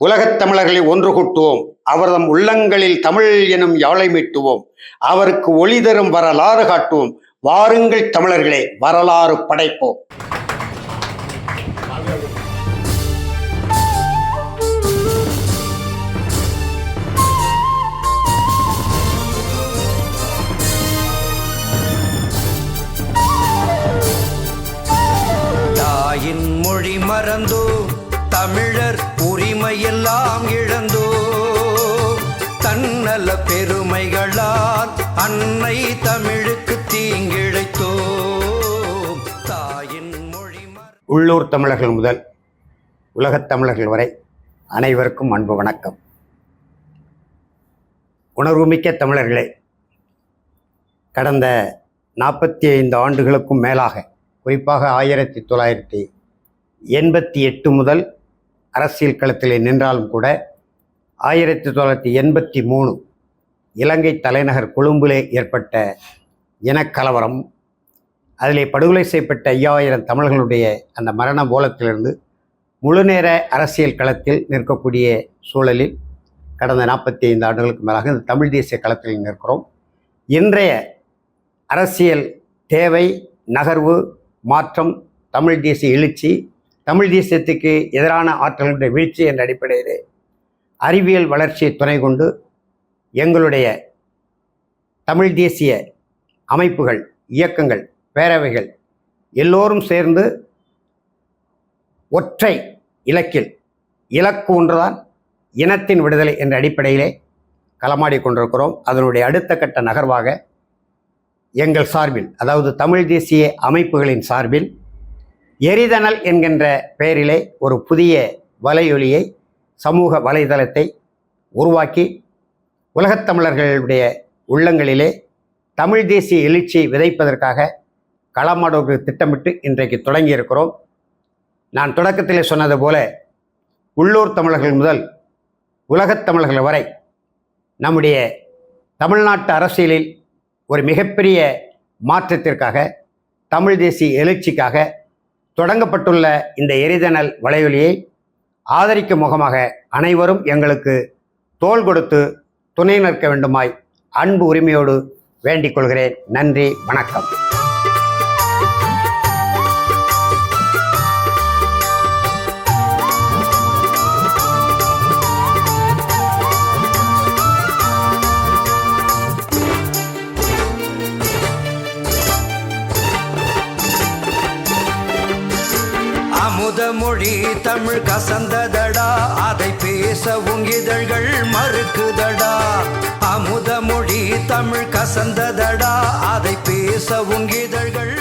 உலகத் தமிழர்களை ஒன்று கூட்டுவோம். அவர்தம் உள்ளங்களில் தமிழ் எனும் யாழை மீட்டுவோம். அவருக்கு ஒளி தரும் வரலாறு காட்டுவோம். வாருங்கள் தமிழர்களே வரலாறு படைப்போம். தாயின் மொழி மறந்தோ தமிழர் உரிமையெல்லாம் இழந்தோ? தன்னல பெருமைகளால் அன்னை தமிழுக்கு தீங்கிழைத்தோ? தாயின் மொழி உள்ளூர் தமிழர்கள் முதல் உலகத் தமிழர்கள் வரை அனைவருக்கும் அன்பு வணக்கம். உணர்வுமிக்க தமிழர்களே கடந்த நாற்பத்தி ஐந்து ஆண்டுகளுக்கும் மேலாக குறிப்பாக ஆயிரத்தி தொள்ளாயிரத்தி எண்பத்தி எட்டு முதல் அரசியல் களத்திலே நின்றாலும் கூட ஆயிரத்தி தொள்ளாயிரத்தி எண்பத்தி மூணு இலங்கை தலைநகர் கொழும்பிலே ஏற்பட்ட இனக்கலவரம் அதிலே படுகொலை செய்யப்பட்ட ஐயாயிரம் தமிழர்களுடைய அந்த மரண மூலத்திலிருந்து முழுநேர அரசியல் களத்தில் நிற்கக்கூடிய சூழலில் கடந்த நாற்பத்தி ஐந்து ஆண்டுகளுக்கு மேலாக இந்த தமிழ் தேசிய களத்தில் நிற்கிறோம். இன்றைய அரசியல் தேவை நகர்வு மாற்றம் தமிழ் தேசிய எழுச்சி தமிழ் தேசியத்துக்கு எதிரான ஆற்றல்களுடைய வீழ்ச்சி என்ற அடிப்படையிலே அறிவியல் வளர்ச்சியை துணை கொண்டு எங்களுடைய தமிழ் தேசிய அமைப்புகள் இயக்கங்கள் பேரவைகள் எல்லோரும் சேர்ந்து ஒற்றை இலக்கில் இலக்கு ஒன்றுதான் இனத்தின் விடுதலை என்ற அடிப்படையிலே களமாடி கொண்டிருக்கிறோம். அதனுடைய அடுத்த கட்ட நகர்வாக எங்கள் சார்பில் அதாவது தமிழ் தேசிய அமைப்புகளின் சார்பில் எரிதனல் என்கின்ற பெயரிலே ஒரு புதிய வலையொலியை சமூக வலைதளத்தை உருவாக்கி உலகத் தமிழர்களுடைய உள்ளங்களிலே தமிழ் தேசிய எழுச்சியை விதைப்பதற்காக களமாடுவது திட்டமிட்டு இன்றைக்கு தொடங்கி இருக்கிறோம் நான் தொடக்கத்திலே சொன்னது போல உள்ளூர் தமிழர்கள் முதல் உலகத் தமிழர்கள் வரை நம்முடைய தமிழ்நாட்டு அரசியலில் ஒரு மிகப்பெரிய மாற்றத்திற்காக தமிழ் தேசிய எழுச்சிக்காக தொடங்கப்பட்டுள்ள இந்த எரிதனல் வலையொலியை ஆதரிக்கும் முகமாக அனைவரும் எங்களுக்கு தோள் கொடுத்து துணை நிற்க வேண்டுமாய் அன்பு உரிமையோடு வேண்டிக் கொள்கிறேன். நன்றி வணக்கம். மொழி தமிழ் கசந்ததடா. அதை பேசவும் இதழ்கள் மறுக்குதடா. அமுத மொழி தமிழ் கசந்ததடா. அதை பேசவும் இதழ்கள்